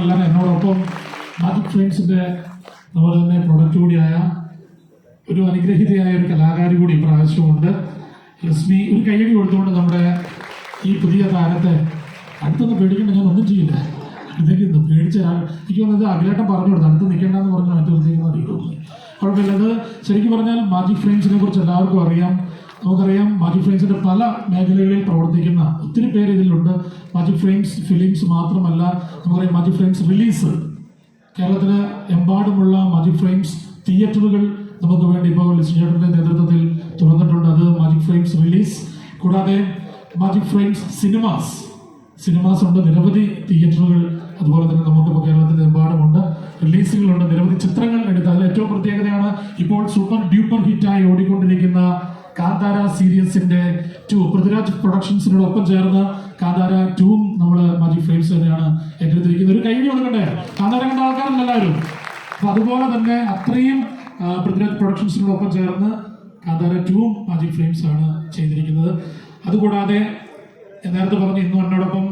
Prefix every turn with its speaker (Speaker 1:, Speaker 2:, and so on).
Speaker 1: മാത്രമല്ല എന്നോടൊപ്പം മാജിക് ഫ്രെയിംസിന്റെ അതുപോലെ തന്നെ പ്രൊഡക്റ്റ് കൂടിയായ ഒരു അനുഗ്രഹീതയായ ഒരു കലാകാരി കൂടി പ്രാവശ്യമുണ്ട് ലക്ഷ്മി ഒരു കൈയടി കൊടുത്തുകൊണ്ട് നമ്മുടെ ഈ പുതിയ താരത്തെ അടുത്തൊന്ന് പേടിക്കണ്ട ഞാൻ ഒന്നും ചെയ്യില്ല. ഇന്ന് പേടിച്ച എനിക്ക് തോന്നുന്നത് അഖിലേട്ടൻ പറഞ്ഞു കൊടുത്തു അടുത്ത് നിൽക്കേണ്ടെന്ന് പറഞ്ഞാൽ മറ്റൊരു അറിയുള്ളൂ കുഴപ്പമില്ല. അത് ശരിക്കും പറഞ്ഞാൽ മാജിക് ഫ്രെയിംസിനെ കുറിച്ച് എല്ലാവർക്കും അറിയാം. നമുക്കറിയാം മാജിക് ഫ്രെയിംസിന്റെ പല മേഖലകളിൽ പ്രവർത്തിക്കുന്ന ഒത്തിരി പേര് ഇതിലുണ്ട്. മാജിക് ഫ്രെയിംസ് ഫിലിംസ് മാത്രമല്ല നമുക്കറിയാം മാജിക് ഫ്രെയിംസ് റിലീസ് കേരളത്തിന് എമ്പാടുമുള്ള മാജിക് ഫ്രെയിംസ് തിയേറ്ററുകൾ നമുക്ക് വേണ്ടി ഇപ്പോൾ ലിസ്റ്റിയുടെ നേതൃത്വത്തിൽ തുറന്നിട്ടുണ്ട്. അത് മാജിക് ഫ്രെയിംസ് റിലീസ് കൂടാതെ മാജിക് ഫ്രെയിംസ് സിനിമാസ് സിനിമാസ് ഉണ്ട് നിരവധി തിയേറ്ററുകൾ അതുപോലെ തന്നെ നമുക്കിപ്പോൾ കേരളത്തിൽ എമ്പാടുമുണ്ട്. റിലീസുകളുണ്ട് നിരവധി ചിത്രങ്ങൾ എടുത്ത്. അതിൽ ഏറ്റവും പ്രത്യേകതയാണ് ഇപ്പോൾ സൂപ്പർ ഡ്യൂപ്പർ ഹിറ്റായി ഓടിക്കൊണ്ടിരിക്കുന്ന കാന്താര സീരീസിന്റെ ടു പൃഥ്വിരാജ് പ്രൊഡക്ഷൻസിനോടൊപ്പം ചേർന്ന് കാന്താര ടൂം നമ്മൾ മാജിക് ഫ്രെയിംസ് തന്നെയാണ് ഏറ്റെടുത്തിരിക്കുന്നത്. ഒരു കൈയ്യടി കൊടുക്കണ്ടേ? കാന്താര കണ്ട ആൾക്കാരല്ല എല്ലാവരും. അപ്പൊ അതുപോലെ തന്നെ അത്രയും പൃഥ്വിരാജ് പ്രൊഡക്ഷൻസിനോടൊപ്പം ചേർന്ന് കാന്താര ടൂം മാജിക് ഫ്രെയിംസ് ആണ് ചെയ്തിരിക്കുന്നത്. അതുകൂടാതെ നേരത്തെ പറഞ്ഞു ഇന്നും എന്നോടൊപ്പം